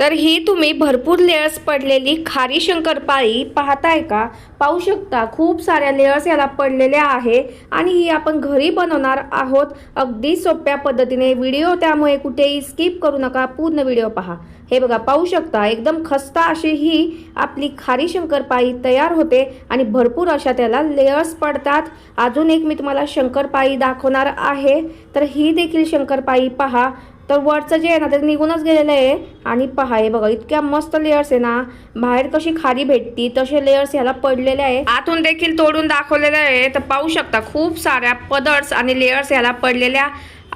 तर ही तुम्ही भरपूर लेयर्स पडलेली खारी शंकरपाळी पाहताय का? पाहू शकता खूप साऱ्या लेयर्स याला पडलेल्या आहे आणि ही आपण घरी बनवणार आहोत. अगदी सोप्या पद्धतीने व्हिडिओ त्यामुळे कुठेही स्किप करू नका पूर्ण व्हिडिओ पहा. हे बघा पाहू शकता एकदम खस्ता अशी ही आपली खारी शंकरपाळी तयार होते आणि भरपूर अशा त्याला लेयर्स पडतात. अजून एक मी तुम्हाला शंकरपाळी दाखवणार आहे. तर ही देखील शंकरपाळी पहा. तर वरचं जे आहे ना ते निघूनच गेलेलं आहे. आणि पहा हे बघा इतक्या मस्त लेयर्स आहे ना. बाहेर कशी खारी भेटती तसे लेयर्स ह्याला पडलेले आहे. आतून देखील तोडून दाखवलेलं आहे. तर पाहू शकता खूप साऱ्या पदर्स आणि लेयर्स ह्याला पडलेल्या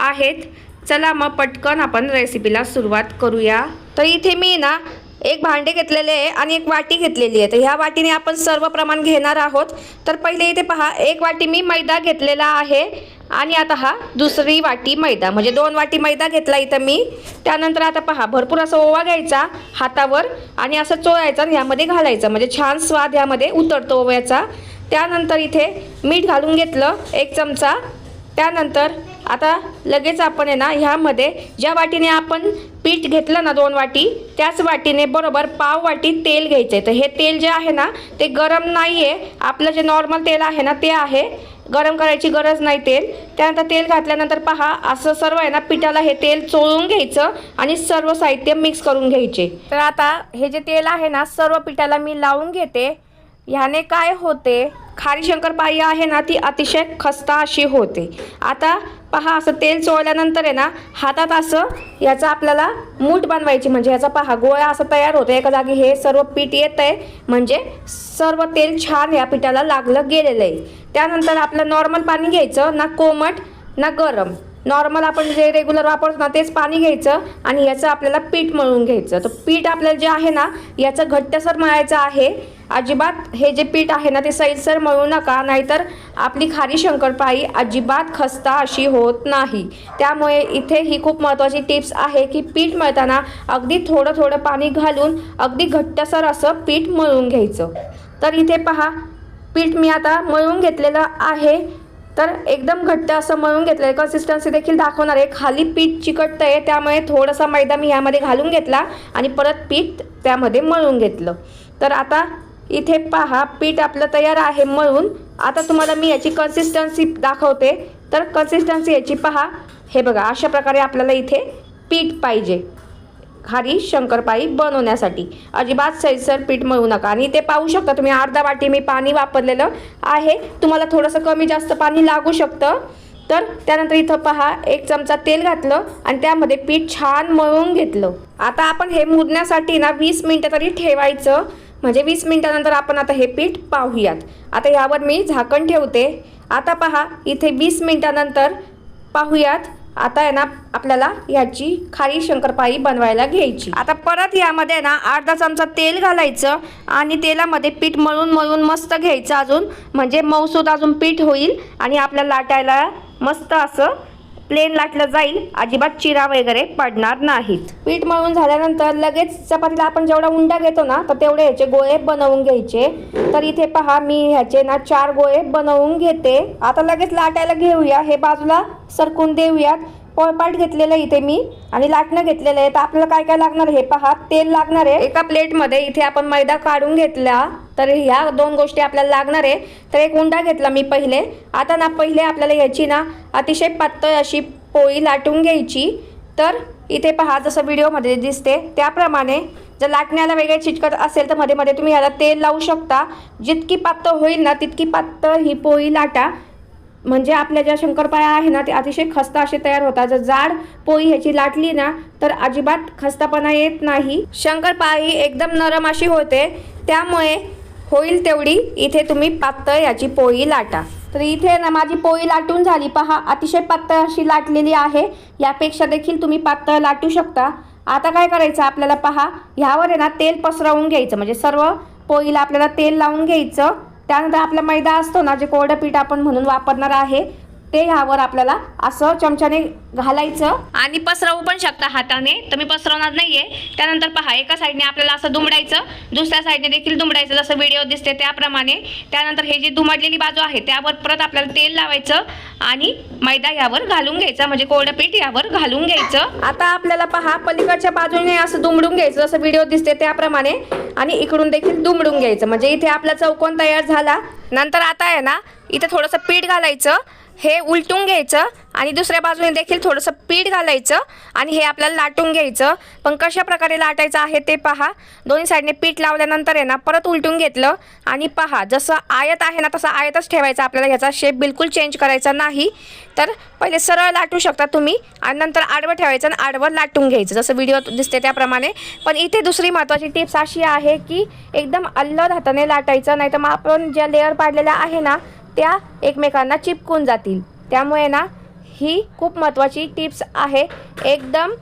आहेत. चला मग पटकन आपण रेसिपीला सुरुवात करूया. तर इथे मी ना एक भांडे घेतलेले आहे आणि एक वाटी घेतलेली आहे. तर ह्या वाटीने आपण सर्व प्रमाण घेणार आहोत. तर पहिले इथे पहा एक वाटी मी मैदा घेतलेला आहे. आणि आता हा दुसरी वाटी मैदा म्हणजे दोन वाटी मैदा घेतला इथं मी. त्यानंतर आता पहा भरपूर असा ओवा घ्यायचा हातावर आणि असं चोळायचा आणि ह्यामध्ये घालायचं. म्हणजे छान स्वाद ह्यामध्ये उतरतो ओव्याचा. त्यानंतर इथे मीठ घालून घेतलं एक चमचा. त्यानंतर आता लगेच आपण आहे ना ह्यामध्ये ज्या वाटीने आपण पीठ घेतलं ना दोन वाटी त्याच वाटीने बरोबर पाव वाटी तेल घ्यायचं आहे. तर हे तेल जे आहे ना ते गरम नाही आहे आपलं जे नॉर्मल तेल आहे ना ते आहे. गरम करायची गरज नाही तेल. त्यानंतर तेल घातल्यानंतर पहा असं सर्व आहे ना पिठाला हे तेल चोळून घ्यायचं आणि सर्व साहित्य मिक्स करून घ्यायचे. तर आता हे जे तेल आहे ना सर्व पिठाला मी लावून घेते. ह्याने काय होते? खारी शंकरपाळी आहे ना ती अतिशय खस्ता अशी होते. आता पहा असं तेल चोळल्यानंतर आहे ना हातात असं याचा आपल्याला मूठ बनवायची म्हणजे याचा पहा गोळा असं तयार होतो एका जागी हे सर्व पीठ येत आहे म्हणजे सर्व तेल छान या पिठाला लागलं गेलेलं आहे. त्यानंतर आपलं नॉर्मल पाणी घ्यायचं ना कोमट ना गरम. नॉर्मल आपण जे रेग्युलर वापरतो ना तेच पाणी घ्यायचं आणि याचं आपल्याला पीठ मळून घ्यायचं. तर पीठ आपल्याला जे आहे ना याचं घट्टसर मळायचं आहे. अजिबात हे जे पीठ आहे ना ते सैलसर मळू नका नाहीतर आपली खारी शंकरपाळी अजिबात खस्ता अशी होत नाही. त्यामुळे इथे ही खूप महत्त्वाची टिप्स आहे की पीठ मळताना अगदी थोडं थोडं पाणी घालून अगदी घट्टसर असं पीठ मळून घ्यायचं. तर इथे पहा पीठ मी आता मळून घेतलेलं आहे. तर एकदम घट्ट असं मळून घेतलं आहे कन्सिस्टन्सी देखील दाखवणार आहे. खाली पीठ चिकटतं आहे त्यामुळे थोडासा मैदा मी ह्यामध्ये घालून घेतला आणि परत पीठ त्यामध्ये मळून घेतलं. तर आता इथे पहा पीठ आपलं तयार आहे मळून. आता तुम्हाला मी याची कन्सिस्टन्सी दाखवते. तर कन्सिस्टन्सी याची पहा. हे बघा अशा प्रकारे आपल्याला इथे पीठ पाहिजे. खारी शंकरपाळी बनवण्यासाठी. अजिबात सैसर पीठ मळू नका. आणि ते पाहू शकता तुम्ही अर्धा वाटी मी पाणी वापरलेलं आहे. तुम्हाला थोडंसं कमी जास्त पाणी लागू शकतं. तर त्यानंतर इथं पहा एक चमचा तेल घातलं आणि त्यामध्ये पीठ छान मळून घेतलं. आता आपण हे मुरण्यासाठी ना वीस मिनटं तरी ठेवायचं. म्हणजे वीस मिनटानंतर आपण आता हे पीठ पाहूयात. आता यावर मी झाकण ठेवते. आता पहा इथे वीस मिनटानंतर पाहूयात. आता आहे ना आपल्याला ह्याची खारी शंकरपाळी बनवायला घ्यायची. आता परत यामध्ये ना अर्धा चमचा तेल घालायचं आणि तेलामध्ये पीठ मळून मळून मस्त घ्यायचं अजून. म्हणजे मऊसूद अजून पीठ होईल आणि आपल्या लाटायला मस्त असं प्लेन लाटलं जाईल अजिबात चिरा वगैरे पडणार नाहीत. पीठ मळून झाल्यानंतर लगेच चपातीला आपण जेवढा उंडा घेतो ना तर तेवढे ह्याचे गोळे बनवून घ्यायचे. तर इथे पहा मी ह्याचे ना चार गोळे बनवून घेते. आता लगेच लाटायला घेऊया हे बाजूला सरकून देऊयात. पोळपाट घेतलेलं आहे इथे मी आणि लाटणं घेतलेलं आहे. तर आपल्याला काय काय लागणार हे पहा तेल लागणार आहे. एका प्लेटमध्ये इथे आपण मैदा काढून घेतला तर ह्या दोन गोष्टी आपल्याला लागणार आहे. तर एक उंडा घेतला मी पहिले. आता ना पहिले आपल्याला ह्याची ना अतिशय पातळ अशी पोळी लाटून घ्यायची. तर इथे पहा जसं व्हिडिओमध्ये दिसते त्याप्रमाणे जर लाटण्याला वेगळे चिटकत असेल तर मध्ये मध्ये तुम्ही याला तेल लावू शकता. जितकी पातळ होईल ना तितकी पातळ ही पोळी लाटा. म्हणजे आपल्या ज्या शंकरपाळ्या आहे ना ते अतिशय खस्ता असे तयार होतात. जर जाड पोळी ह्याची लाटली ना तर अजिबात खस्तापणा येत नाही. शंकरपाळी एकदम नरम अशी होते. त्यामुळे होईल तेवढी. इथे तुम्ही पातळ याची पोळी लाटा. तर इथे ना माझी पोळी लाटून झाली. पहा अतिशय पातळ अशी लाटलेली आहे. यापेक्षा देखील तुम्ही पातळ लाटू शकता. आता काय करायचं आपल्याला? पहा ह्यावर आहे ना तेल पसरवून घ्यायचं. म्हणजे सर्व पोळीला आपल्याला तेल लावून घ्यायचं. त्यानंतर आपला मैदा असतो ना जे कोरडं पीठ आपण म्हणून वापरणार आहे ते ह्यावर आपल्याला असं चमच्याने घालायचं. आणि पसरवू पण शकता हाताने. तर मी पसरवणार नाहीये. त्यानंतर पहा एका साईडने आपल्याला असं दुमडायचं. दुसऱ्या साईडने देखील दुमडायचं. जसं व्हिडिओ दिसते त्याप्रमाणे. त्यानंतर हे जी दुमडलेली बाजू आहे त्यावर परत आपल्याला तेल लावायचं आणि मैदा यावर घालून घ्यायचा. म्हणजे कोरडं पीठ यावर घालून घ्यायचं. आता आपल्याला पहा पलीकडच्या बाजूने असं दुमडून घ्यायचं. जसं व्हिडिओ दिसते त्याप्रमाणे. आणि इकडून देखील दुमडून घ्यायचं. म्हणजे इथे आपला चौकोन तयार झाला. नंतर आता आहे ना इथे थोडंसं पीठ घालायचं. हे उलटून घ्यायचं आणि दुसऱ्या बाजूने देखील थोडंसं पीठ घालायचं आणि हे आपल्याला लाटून घ्यायचं. पण कशा प्रकारे लाटायचं आहे ते पहा. दोन्ही साईडने पीठ लावल्यानंतर आहे ना परत उलटून घेतलं आणि पहा जसं आयत आहे ना तसं आयतच ठेवायचं. आपल्याला ह्याचा शेप बिलकुल चेंज करायचा नाही. तर पहिले सरळ लाटू शकता तुम्ही आणि नंतर आडवं ठेवायचं आणि आडवं लाटून घ्यायचं. जसं व्हिडिओ दिसते त्याप्रमाणे. पण इथे दुसरी महत्त्वाची टिप्स अशी आहे की एकदम अल्लद हाताने लाटायचं. नाही तर मग आपण ज्या लेअर पाडलेल्या आहे ना त्या एकमेकांना चिपकून जातील. त्यामुळे ना ही खूप महत्त्वाची टिप्स आहे. एकदम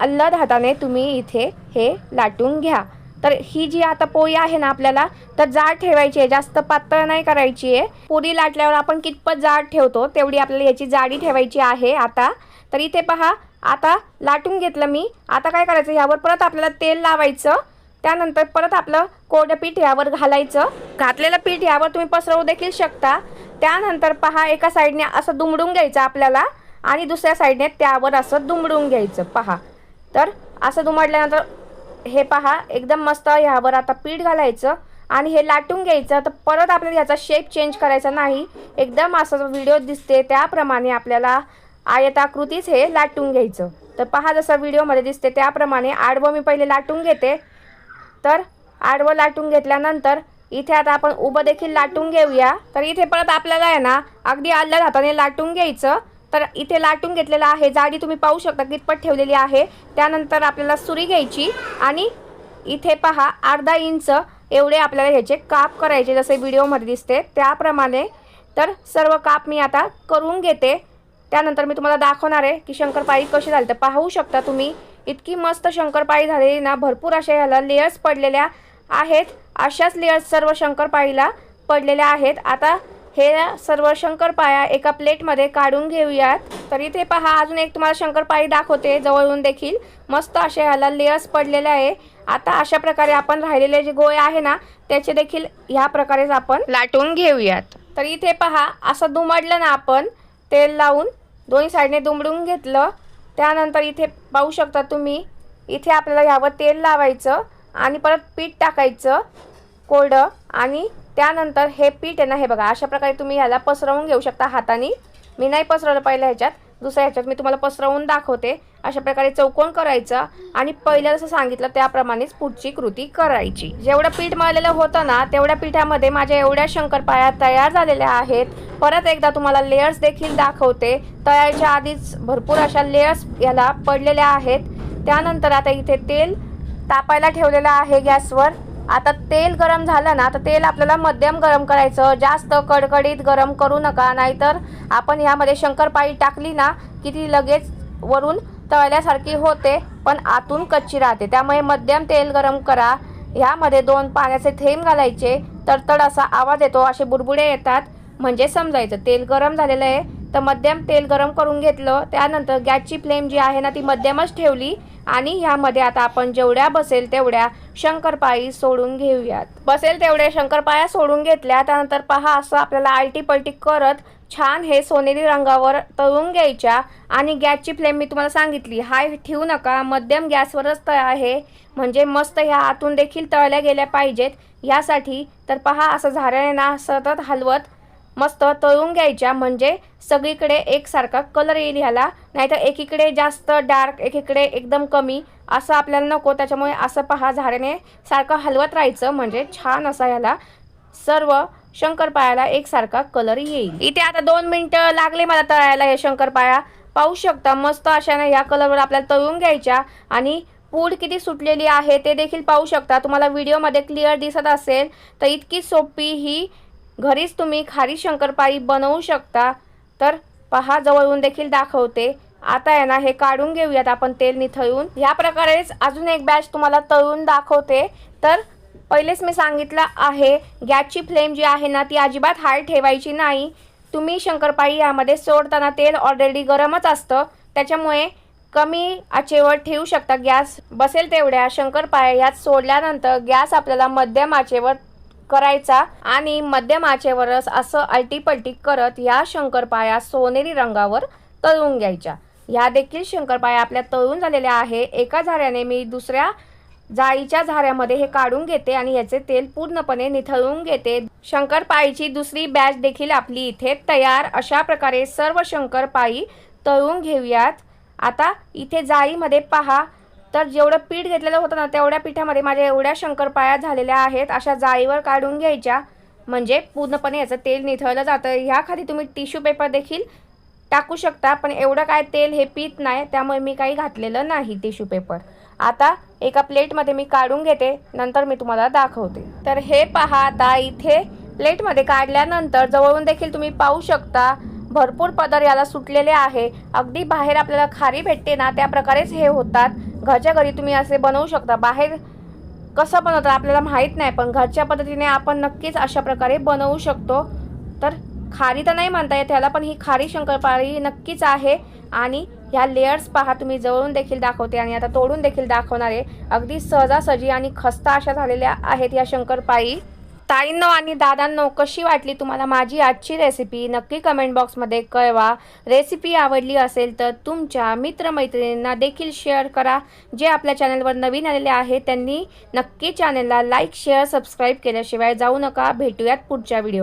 अल्लद हाताने तुम्ही इथे हे लाटून घ्या. तर ही जी आता पोळी आहे ना आपल्याला तर जाड ठेवायची आहे जास्त पातळ नाही करायची आहे. पुरी लाटल्यावर आपण कितपत जाड ठेवतो तेवढी आपल्याला याची जाडी ठेवायची आहे आता. तर इथे पहा आता लाटून घेतलं मी. आता काय करायचं? ह्यावर परत आपल्याला तेल लावायचं. त्यानंतर परत आपलं कोरडं पीठ यावर घालायचं. घातलेलं पीठ यावर तुम्ही पसरवू देखील शकता. त्यानंतर पहा एका साईडने असं दुमडून घ्यायचं आपल्याला आणि दुसऱ्या साईडने त्यावर असं दुमडून घ्यायचं. पहा. तर असं दुमडल्यानंतर हे पहा एकदम मस्त ह्यावर आता पीठ घालायचं आणि हे लाटून घ्यायचं. तर परत आपल्याला ह्याचा शेप चेंज करायचा नाही. एकदम असं व्हिडिओ दिसते त्याप्रमाणे आपल्याला आयताकृतीच हे लाटून घ्यायचं. तर पहा जसं व्हिडिओमध्ये दिसते त्याप्रमाणे आडवं मी पहिले लाटून घेते. तर आडवं लाटून घेतल्यानंतर इथे आता आपण उभं देखील लाटून घेऊया. तर इथे परत आपल्याला आहे ना अगदी आल्या हाताने लाटून घ्यायचं. तर इथे लाटून घेतलेलं आहे. जाडी तुम्ही पाहू शकता कितपत ठेवलेली आहे. त्यानंतर आपल्याला सुरी घ्यायची आणि इथे पहा अर्धा इंच एवढे आपल्याला ह्याचे काप करायचे जसे व्हिडिओमध्ये दिसते त्याप्रमाणे. तर सर्व काप मी आता करून घेते. त्यानंतर मी तुम्हाला दाखवणार आहे की शंकरपाळी कशी झाली. तर पाहू शकता तुम्ही इतकी मस्त शंकरपाळी झालेली ना भरपूर अशा ह्याला लेयर्स पडलेल्या आहेत. अशाच लेयर्स सर्व शंकरपाळीला पडलेल्या आहेत. आता हे सर्व शंकरपाळ्या एका प्लेटमध्ये काढून घेऊयात. तर इथे पहा अजून एक तुम्हाला शंकरपाळी दाखवते जवळून देखील. मस्त अशा ह्याला लेयर्स पडलेले आहे. आता अशा प्रकारे आपण राहिलेले जे गोळे आहे ना त्याचे देखील ह्या प्रकारेच आपण लाटून घेऊयात. तर इथे पहा असं दुमडलं ना आपण तेल लावून दोन्ही साईडने दुमडून घेतलं. त्यानंतर इथे पाहू शकता तुम्ही इथे आपल्याला ह्यावर तेल लावायचं आणि परत पीठ टाकायचं कोरडं. आणि त्यानंतर हे पीठ आहे ना हे बघा अशा प्रकारे तुम्ही ह्याला पसरवून घेऊ शकता हाताने. मी नाही पसरवलं पहिलं ह्याच्यात. दुसऱ्या ह्याच्यात मी तुम्हाला पसरवून दाखवते. अशा प्रकारे चौकोन करायचा आणि पहिल्या जसं सांगितलं त्याप्रमाणेच पुढची कृती करायची. जेवढं पीठ मळलेलं होतं ना तेवढ्या पिठामध्ये माझ्या एवढ्या शंकरपाया तयार झालेल्या आहेत. परत एकदा तुम्हाला लेयर्स देखील दाखवते. तळायच्या आधीच भरपूर अशा लेयर्स याला पडलेल्या आहेत. त्यानंतर आता इथे तेल तापायला ठेवलेलं आहे गॅसवर. आता तेल गरम झालं ना तर तेल आपल्याला मध्यम गरम करायचं. जास्त कडकडीत गरम करू नका नाहीतर आपण ह्यामध्ये शंकरपाळी टाकली ना की ती लगेच वरून तळल्यासारखी होते पण आतून कच्ची राहते. त्यामुळे मध्यम तेल गरम करा. ह्यामध्ये दोन पाण्याचे थेंब घालायचे. तडतड असा आवाज येतो असे बुडबुडे येतात. म्हणजे समजायचं तेल गरम झालेलं आहे तर मध्यम तेल गरम करून घेतलं त्यानंतर गॅसची फ्लेम जी आहे ना ती मध्यमच ठेवली आणि ह्यामध्ये आता आपण जेवढ्या बसेल तेवढ्या शंकरपाळी सोडून घेऊयात. बसेल तेवढ्या शंकरपाळ्या सोडून घेतल्या त्यानंतर पहा असं आपल्याला आलटी पलटी करत छान हे सोनेरी रंगावर तळून घ्यायच्या आणि गॅसची फ्लेम मी तुम्हाला सांगितली हाय ठेवू नका मध्यम गॅसवरच तळ आहे म्हणजे मस्त ह्या आतून देखील तळल्या गेल्या पाहिजेत. यासाठी तर पहा असं झाऱ्याने ना सतत हलवत मस्त तळून घ्यायच्या. म्हणजे सगळीकडे एकसारखा कलर येईल ह्याला. नाहीतर एकीकडे जास्त डार्क एकीकडे एकदम कमी. असं आपल्याला नको. त्याच्यामुळे असं पहा झाडाने सारखं हलवत राहायचं. म्हणजे छान असा ह्याला सर्व शंकरपाळ्याला एकसारखा कलर येईल. इथे आता दोन मिनटं लागले मला तळायला हे शंकरपाळ्या. पाहू शकता मस्त अशाने ह्या कलरवर आपल्याला तळून घ्यायच्या. आणि पूड किती सुटलेली आहे ते देखील पाहू शकता. तुम्हाला व्हिडिओमध्ये क्लिअर दिसत असेल. तर इतकी सोपी ही घरीच तुम्ही खारी शंकरपाळी बनवू शकता. तर पहा जवळून देखील दाखवते. आता आहे ना हे काढून घेऊयात आपण तेल निथळून. ह्या प्रकारेच अजून एक बॅच तुम्हाला तळून दाखवते. तर पहिलेच मी सांगितलं आहे गॅसची फ्लेम जी आहे ना ती अजिबात हाय ठेवायची नाही. तुम्ही शंकरपाळी यामध्ये सोडताना तेल ऑलरेडी गरमच असतं. त्याच्यामुळे कमी आचेवर ठेवू शकता गॅस. बसेल तेवढ्या शंकरपाळ्या यात सोडल्यानंतर गॅस आपल्याला मध्यम आचेवर करायचा आणि मध्यमाचेवरच असं अलटीपलटी करत या शंकरपाया सोनेरी रंगावर तळून घ्यायच्या. ह्या देखील शंकरपाया आपल्या तळून झालेल्या आहे. एका झाऱ्याने मी दुसऱ्या जाळीच्या झाऱ्यामध्ये हे काढून घेते आणि याचे तेल पूर्णपणे निथळून घेते. शंकरपाळीची दुसरी बॅच देखील आपली इथे तयार. अशा प्रकारे सर्व शंकरपाळी तळून घेऊयात. आता इथे जाळीमध्ये पहा. तर जेवढं पीठ घेतलेलं होतं ना तेवढ्या पिठामध्ये माझ्या एवढ्या शंकरपाळ्या झालेल्या आहेत अशा जाळीवर काढून घ्यायच्या. म्हणजे पूर्णपणे याचं तेल निथळलं जातं. ह्याखाली तुम्ही टिश्यू पेपर देखील टाकू शकता पण एवढं काय तेल हे पीत नाही त्यामुळे मी काही घातलेलं नाही टिश्यू पेपर आता एका प्लेटमध्ये मी काढून घेते नंतर मी तुम्हाला दाखवते. तर हे पहा आता इथे प्लेटमध्ये काढल्यानंतर जवळून देखील तुम्ही पाहू शकता भरपूर पदर याला सुटलेले आहे. अगदी बाहेर आपल्याला खारी भेटते ना त्या प्रकारेच हे होतात. घरच्या घरी तुम्ही असे बनवू शकता. बाहेर कसं बनवतात आपल्याला माहीत नाही पण घरच्या पद्धतीने आपण नक्कीच अशा प्रकारे बनवू शकतो. तर खारी तर नाही म्हणता येत त्याला पण ही खारी शंकरपाळी नक्कीच आहे. आणि ह्या लेयर्स पहा तुम्ही जवळून देखील दाखवते आणि आता तोडून देखील दाखवणार आहे. अगदी सहजासहजी आणि खस्ता अशा झालेल्या आहेत या शंकरपाळी. ताईंनो आणि दादांनो कशी वाटली तुम्हाला माझी आजची रेसिपी नक्की कमेंट बॉक्समध्ये कळवा. रेसिपी आवडली असेल तर तुमच्या मित्रमैत्रिणींना देखील शेअर करा. जे आपल्या चॅनलवर नवीन आलेले आहे त्यांनी नक्की चॅनलला लाईक शेअर सबस्क्राईब केल्याशिवाय जाऊ नका. भेटूयात पुढच्या व्हिडिओ